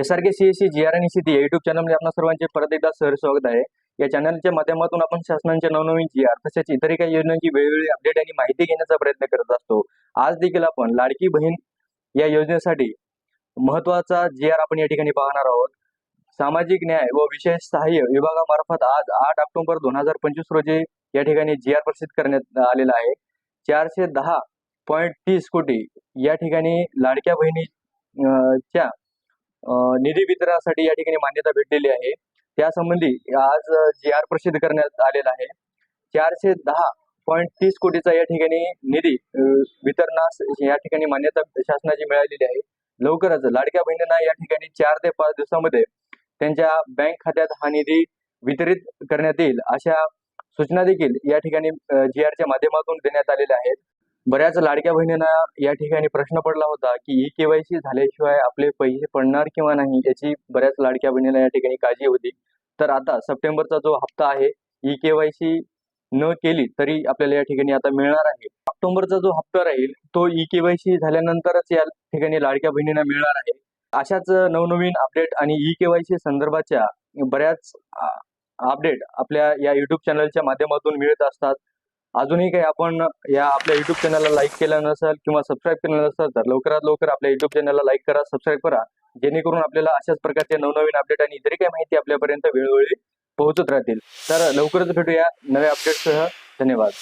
S R K C S C G R आणि C या YouTube चॅनलमध्ये आपल्या सर्वांचे परत एकदा सर स्वागत आहे. या चॅनलच्या माध्यमातून आपण शासनाच्या नवनवीन जी आर तसेच इतरही काही योजनांची वेगवेगळी अपडेट आणि माहिती घेण्याचा प्रयत्न करत असतो. आज देखील आपण लाडकी बहीण या योजनेसाठी महत्त्वाचा जी आर आपण या ठिकाणी पाहणार आहोत. सामाजिक न्याय व विशेष सहाय्य विभागामार्फत आज आठ ऑक्टोबर दोन हजार पंचवीस रोजी या ठिकाणी जी आर प्रसिद्ध करण्यात आलेला आहे. चारशे दहा पॉईंट तीस कोटी या ठिकाणी लाडक्या बहिणी च्या निधी वितरणासाठी या ठिकाणी मान्यता भेटलेली आहे. त्यासंबंधी आज जी आर प्रसिद्ध करण्यात आलेला आहे. चारशे दहा पॉईंट तीस कोटीचा या ठिकाणी निधी वितरणास या ठिकाणी मान्यता शासनाची मिळालेली आहे. लवकरच लाडक्या बहिणींना या ठिकाणी चार ते पाच दिवसामध्ये त्यांच्या बँक खात्यात हा निधी वितरित करण्यात येईल अशा सूचना देखील या ठिकाणी जी आरच्या माध्यमातून देण्यात आलेल्या आहेत. बऱ्याच लाडक्या बहिणींना या ठिकाणी प्रश्न पडला होता की ई केवायसी झाल्याशिवाय आपले पैसे पडणार किंवा नाही याची बऱ्याच लाडक्या बहिणीला या ठिकाणी काळजी होती. तर आता सप्टेंबरचा जो हप्ता आहे ई केवायसी न केली तरी आपल्याला या ठिकाणी आता मिळणार आहे. ऑक्टोबरचा जो हप्ता राहील तो ई केवायसी झाल्यानंतरच या ठिकाणी लाडक्या बहिणींना मिळणार आहे. अशाच नवनवीन अपडेट आणि ई केवायसी संदर्भाच्या बऱ्याच अपडेट आपल्या या युट्यूब चॅनलच्या माध्यमातून मिळत असतात. अजूनही काही आपण या आपल्या युट्यूब चॅनलला लाईक केलं नसेल किंवा सबस्क्राईब केलं नसेल तर लवकरात लवकर आपल्या युट्यूब चॅनलला लाईक करा सबस्क्राईब करा. जेणेकरून आपल्याला अशाच प्रकारचे नवनवीन अपडेट आणि इतरही काही माहिती आपल्यापर्यंत वेळोवेळी पोहोचत राहतील. तर लवकरच भेटूया नव्या अपडेटसह धन्यवाद.